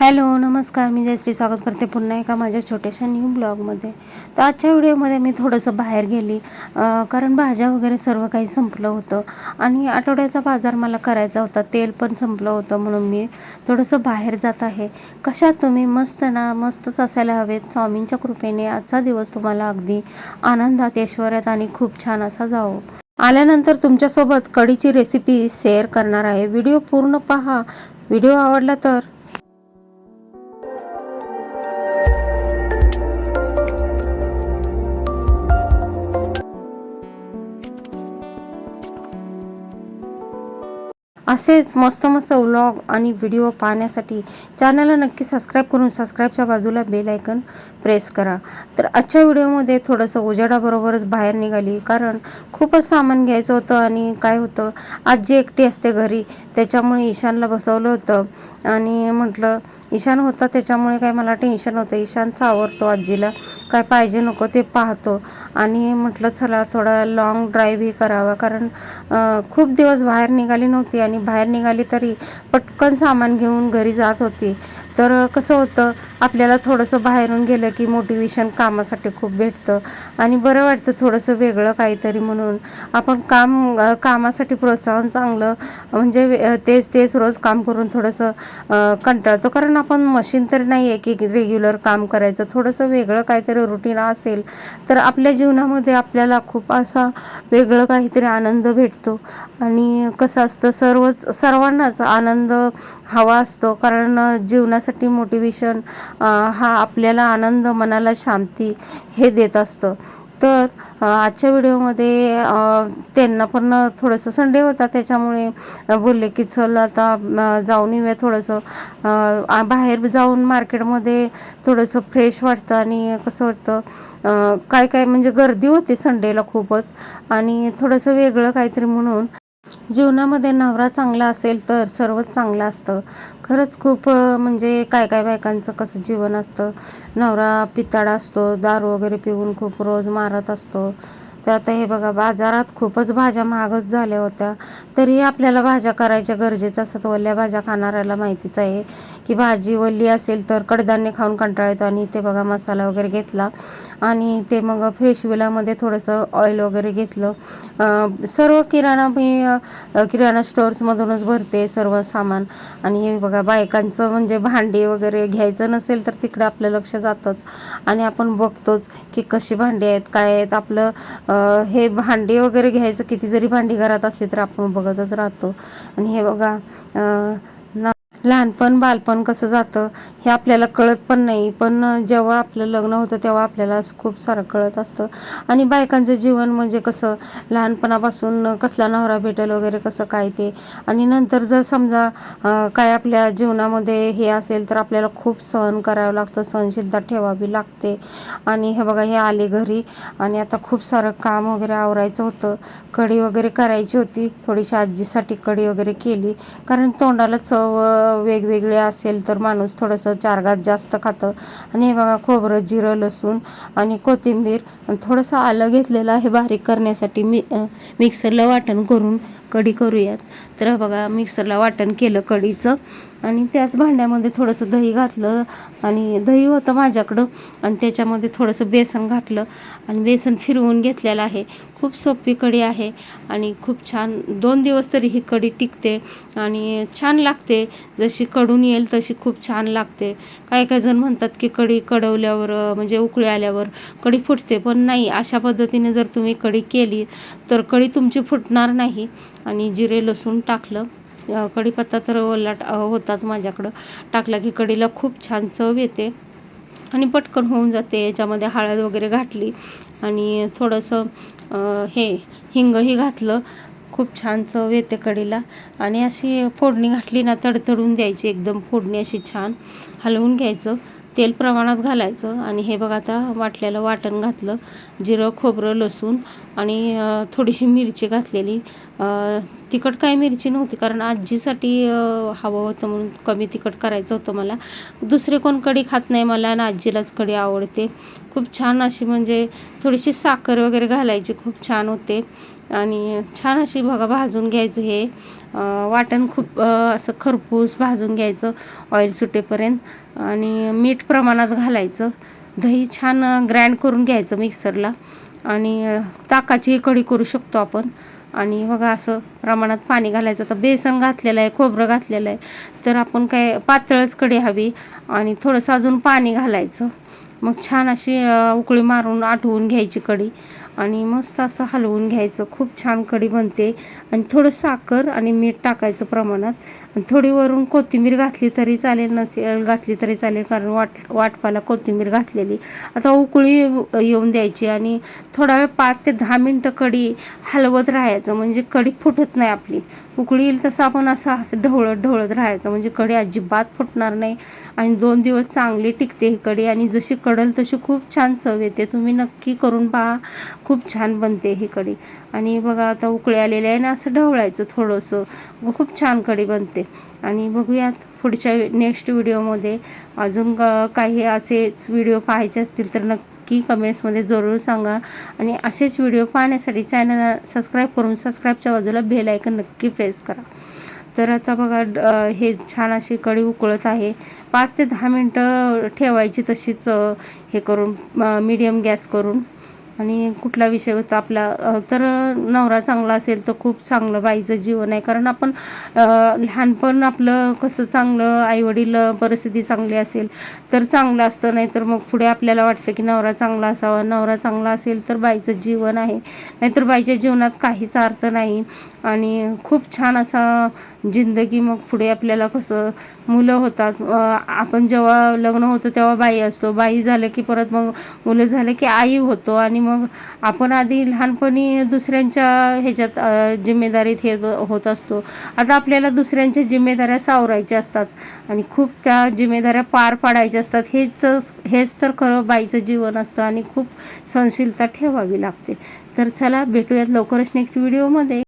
Hello नमस्कार. मी जयश्री स्वागत करते पुन्हा एका माझ्या छोट्याशा न्यू ब्लॉगमध्ये. तर आजच्या व्हिडिओमध्ये मी थोडंसं बाहेर गेली कारण भाज्या वगैरे सर्व काही संपलं होतं आणि आठवड्याचा बाजार मला करायचा होता तेल पण संपलं होतं म्हणून मी थोडंसं बाहेर जात आहे. कशात तुम्ही? मस्त ना? मस्तच असायला हवेत. स्वामींच्या कृपेने आजचा दिवस तुम्हाला अगदी आनंदात ऐश्वर्यात आणि खूप छान असा जावो. आल्यानंतर तुमच्यासोबत कढीची रेसिपी शेअर करणार आहे. व्हिडिओ पूर्ण पहा. व्हिडिओ आवडला तर असेच मस्त मस्त व्लॉग आणि व्हिडिओ पाहण्यासाठी चॅनलला नक्की सबस्क्राईब करून सबस्क्राईबच्या बाजूला बेल ऐकन प्रेस करा. तर आजच्या व्हिडिओमध्ये थोडंसं उजेडाबरोबरच बाहेर निघाली. कारण खूपच सामान घ्यायचं होतं आणि काय होतं आजी एकटी असते घरी त्याच्यामुळे ईशानला बसवलं होतं. आणि म्हटलं ईशान होता त्याच्यामुळे काय मला टेन्शन होतं ईशान चावरतो आजीला. काय पाहिजे नको ते पाहतो. आणि म्हटलं चला थोडा लॉंग ड्राईव्हही करावा. कारण खूप दिवस बाहेर निघाली नव्हती. आणि बाहेर निघाली तरी पटकन सामान घेऊन घरी जात होती. तर कसं होतं आपल्याला थोडंसं बाहेरून गेलं की मोटिवेशन कामासाठी खूप भेटतं. आणि बरं वाटतं थोडंसं वेगळं काहीतरी म्हणून. आपण काम कामासाठी प्रोत्साहन चांगलं म्हणजे वे- तेच तेच रोज काम करून थोडंसं कंटाळतो. कारण आपण मशीन तर नाही आहे की रेग्युलर काम करायचं. थोडंसं वेगळं काहीतरी रुटीन असेल तर आपल्या जीवनामध्ये आपल्याला खूप असा वेगळं काहीतरी आनंद भेटतो. आणि कसं असतं सर्वच सर्वांनाच आनंद हवा असतो. कारण जीवनात जीवनासाठी मोटिवेशन हा आपल्याला आनंद मनाला शांती हे देत असतं. तर आजच्या व्हिडिओमध्ये त्यांना पण थोडंसं संडे होता. त्याच्यामुळे बोलले की चल आता जाऊन येऊया थोडंसं. बाहेर जाऊन मार्केटमध्ये थोडंसं फ्रेश वाटतं आणि कसं वाटतं काय काय म्हणजे गर्दी होती संडेला खूपच. आणि थोडंसं वेगळं काहीतरी म्हणून जीवनामध्ये नवरा चांगला असेल तर सर्वच चांगलं असतं. खरंच खूप म्हणजे काय काय बायकांचं कसं जीवन असतं. नवरा पितळा असतो दारू वगैरे पिऊन खूप रोज मारत असतो. तर आता हे बघा बाजारात खूपच भाज्या महागच झाल्या होत्या. तरी आपल्याला भाज्या करायच्या गरजेचं असतात ओल्या भाज्या खाणाऱ्याला माहितीच आहे की भाजी ओली असेल तर कडधान्य खाऊन कंटाळा येतो. आणि ते बघा मसाला वगैरे घेतला. आणि ते मग फ्रेश विलामध्ये थोडंसं ऑइल वगैरे घेतलं. सर्व किराणा मी किराणा स्टोअर्समधूनच भरते सर्व सामान. आणि हे बघा बायकांचं म्हणजे भांडी वगैरे घ्यायचं नसेल तर तिकडे आपलं लक्ष जातंच. आणि आपण बघतोच की कशी भांडी आहेत काय आहेत. आपलं हे भांडी वगैरे घ्यायचं किती जरी भांडी घरात असली तर आपण बघतच राहतो. आणि हे बघा लहानपण बालपण कसं जातं हे आपल्याला कळत पण नाही. पण जेव्हा आपलं लग्न होतं तेव्हा आपल्याला खूप सारं कळत असतं. आणि बायकांचं जीवन म्हणजे कसं लहानपणापासून कसला नवरा भेटेल वगैरे कसं काय ते. आणि नंतर जर समजा काय आपल्या जीवनामध्ये हे असेल तर आपल्याला खूप सहन करावं लागतं सहनशीलता ठेवावी लागते. आणि हे बघा हे आले घरी आणि आता खूप सारं काम वगैरे आवरायचं होतं. कढी वगैरे करायची होती थोडीशी आजीसाठी कढी वगैरे केली. कारण तोंडाला चव वेगवेगळे असेल तर माणूस थोडंसं चारगात जास्त खातं. आणि हे बघा खोबरं जिरं लसूण आणि कोथिंबीर थोडंसं आलं घेतलेलं आहे बारीक करण्यासाठी. मी मिक्सरला वाटण करून कढी करूयात. तर बघा मिक्सरला वाटण केलं कढीचं. आणि त्याच भांड्यामध्ये थोडंसं दही घातलं आणि दही होतं माझ्याकडं आणि त्याच्यामध्ये थोडंसं बेसन घातलं आणि बेसन फिरवून घेतलेलं आहे. खूप सोपी कढी आहे आणि खूप छान दोन दिवस तरी ही कढी टिकते आणि छान लागते. जशी कडून येईल तशी खूप छान लागते. काही काही जण म्हणतात की कढी कडवल्यावर म्हणजे उकळी आल्यावर कढी फुटते पण नाही. अशा पद्धतीने जर तुम्ही कढी केली तर कढी तुमची फुटणार नाही. आणि जिरे लसूण टाकलं. कढीपत्ता तर ओला होताच माझ्याकडं. टाकला की कढीला खूप छान चव येते आणि पटकन होऊन जाते. याच्यामध्ये हळद वगैरे घातली आणि थोडंसं हे हिंगही घातलं. खूप छान चव येते कढीला. आणि अशी फोडणी घातली ना तडतडून द्यायची एकदम. फोडणी अशी छान हलवून घ्यायचं. तेल प्रमाणात घालायचं आणि हे बघा आता वाटलेलं वाटण घातलं जिरं खोबरं लसूण आणि थोडीशी मिरची घातलेली. तिखट काय मिरची नव्हती कारण आजीसाठी हवं होतं म्हणून कमी तिखट करायचं होतं मला. दुसरे कोण कढी खात नाही मला आणि आजीलाच कढी आवडते. खूप छान अशी म्हणजे थोडीशी साखर वगैरे घालायची खूप छान होते. आणि छान अशी बघा भाजून घ्यायचं हे. वाटण खूप असं खरपूस भाजून घ्यायचं ऑइल सुटेपर्यंत. आणि मीठ प्रमाणात घालायचं. दही छान ग्रँड करून घ्यायचं मिक्सरला आणि ताकाचीही ताकाची कढी करू शकतो आपण. आणि बघा असं प्रमाणात पाणी घालायचं. तर बेसन घातलेलं आहे खोबरं घातलेलं आहे. तर आपण काय पातळच कढी हवी. आणि थोडंसं अजून पाणी घालायचं. मग छान अशी उकळी मारून आठवून घ्यायची कढी. आणि मस्त असं हलवून घ्यायचं. खूप छान कढी बनते. आणि थोडं साखर आणि मीठ टाकायचं प्रमाणात. आणि थोडी वरून कोथिंबीर घातली तरी चालेल नसेल घातली तरी चालेल कारण वाट वाटपाला कोथिंबीर घातलेली. आता उकळी येऊन द्यायची आणि थोडा वेळ पाच ते दहा मिनटं कढी हलवत राहायचं. म्हणजे कढी फुटत नाही आपली. उकळी येईल तसं आपण असं असं ढवळत ढवळत राहायचं. म्हणजे कढी अजिबात फुटणार नाही आणि दोन दिवस चांगली टिकते ही कढी आणि जशी कडल तशी खूप छान चव येते. तुम्ही नक्की करून पहा. खूप छान बनते ही कढी आणि बघा आता उकळी आलेली आहे ना असं ढवळायचं थोडंसं. खूप छान कढी बनते. आणि बघूयात पुढच्या नेक्स्ट व्हिडिओमध्ये अजून काही असेच व्हिडिओ पाहायचे असतील तर नक्की कमेंट्समध्ये जरूर सांगा. आणि असेच व्हिडिओ पाहण्यासाठी चॅनलला सबस्क्राईब करून सबस्क्राईबच्या बाजूला बेल ऐकन नक्की प्रेस करा. तर आता बघा ड- हे छान अशी कढी उकळत आहे. पाच ते दहा मिनटं ठेवायची तशीच हे करून मीडियम गॅस करून. आणि कुठला विषय होता आपला तर नवरा चांगला असेल तर खूप चांगलं बाईचं जीवन आहे. कारण आपण लहानपण आपलं कसं चांगलं आईवडील परिस्थिती चांगली असेल तर चांगलं असतं नाही तर मग पुढे आपल्याला वाटतं की नवरा चांगला असावा नवरा चांगला असेल तर बाईचं जीवन आहे. नाहीतर बाईच्या जीवनात काहीच अर्थ नाही. आणि खूप छान असा जिंदगी मग पुढे आपल्याला कसं मुलं होतात. आपण जेव्हा लग्न होतं तेव्हा बाई असतो. बाई झालं की परत मग मुलं झालं की आई होतो. आणि मग मग आपण आधी लहानपणी दुसऱ्यांच्या ह्याच्यात जिम्मेदारीत हे होत असतो. आता आपल्याला दुसऱ्यांच्या जिम्मेदाऱ्या सावरायच्या असतात आणि खूप त्या जिम्मेदाऱ्या पार पाडायच्या असतात. हेच हेच तर खरं बाईचं जीवन असतं आणि खूप सहनशीलता ठेवावी लागते. तर चला भेटूयात लवकरच नेक्स्ट व्हिडिओमध्ये